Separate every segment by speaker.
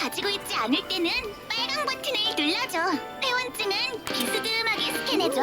Speaker 1: 가지고 있지 않을 때는 빨간 버튼을 눌러줘. 회원증은 비스듬하게 스캔해줘.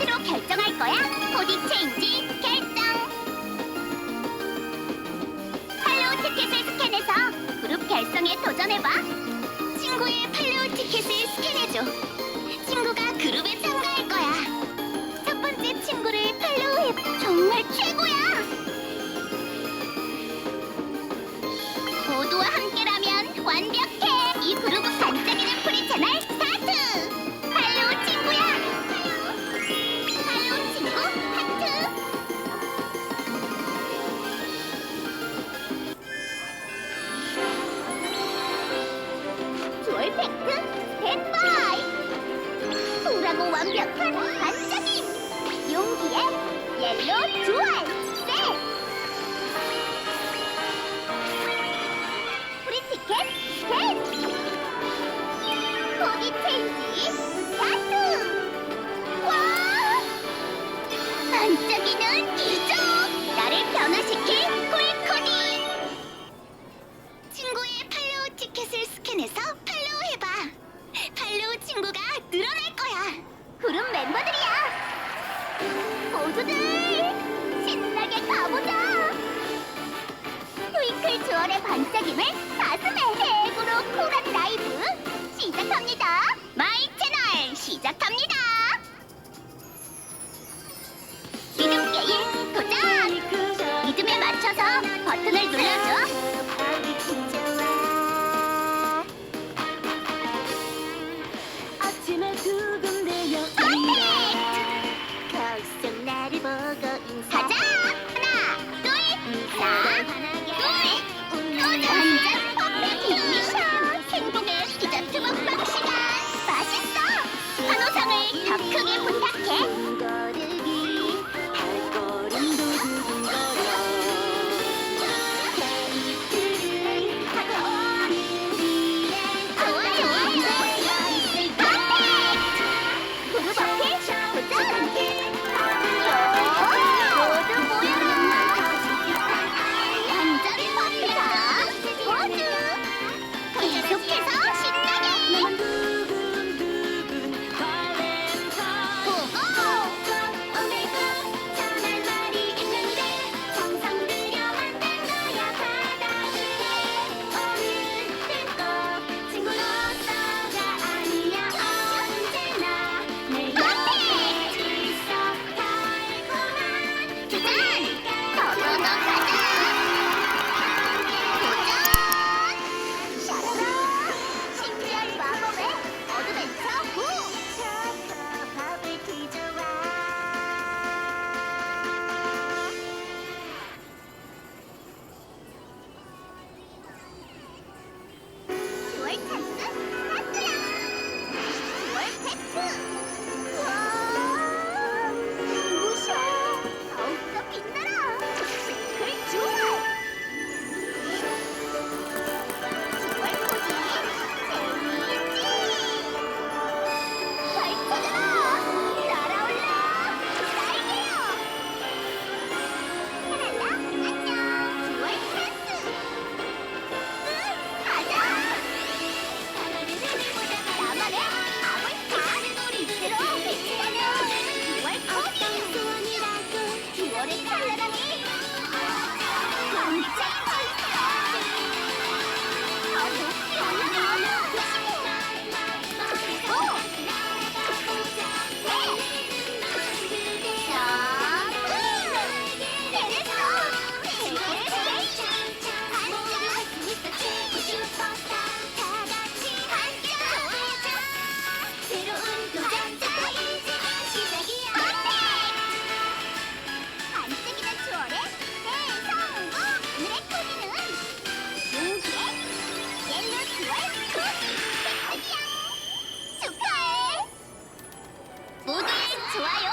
Speaker 1: 이 코드로 결정할 거야. 코디 체인지 결정. 팔로우 티켓을 스캔해서 그룹 결성에 도전해봐. 친구의 팔로우 티켓을 스캔해줘. 친구가 그룹에 참 옐로 주얼 셋 프리티켓 스캔 코디 체인지 스타트. 와! 반짝이는 이쪽 나를 변화시킬 꿀코디 친구의 팔로우 티켓을 스캔해서 팔로우 해봐. 팔로우 친구가 늘어날 거야. 그룹 멤버들이야. 모두들 주얼의 반짝임을 가슴에 대구로 쿨한 라이브. 시작합니다. 마이 채널 시작합니다. 리듬 게임 도전! 리듬에 맞춰서 버튼을 눌러줘
Speaker 2: わよ。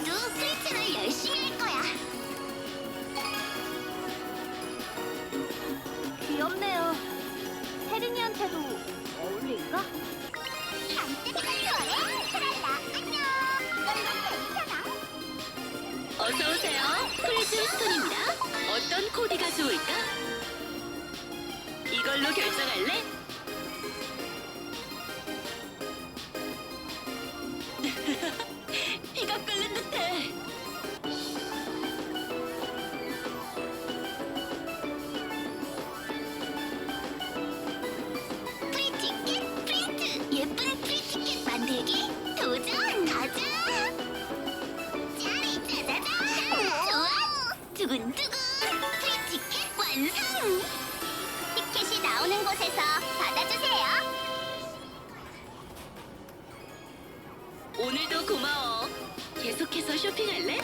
Speaker 1: 나도 프리츠를 열심히 할 거야.
Speaker 3: 귀엽네요. 혜린이한테도 어울릴까?
Speaker 1: 깜찍이가 좋아해. 그란다. 안녕. 넌 괜찮아.
Speaker 3: 어서 오세요. 프리즘 스톤입니다. 어떤 코디가 좋을까? 이걸로 결정할래? 오늘도 고마워. 계속해서 쇼핑할래?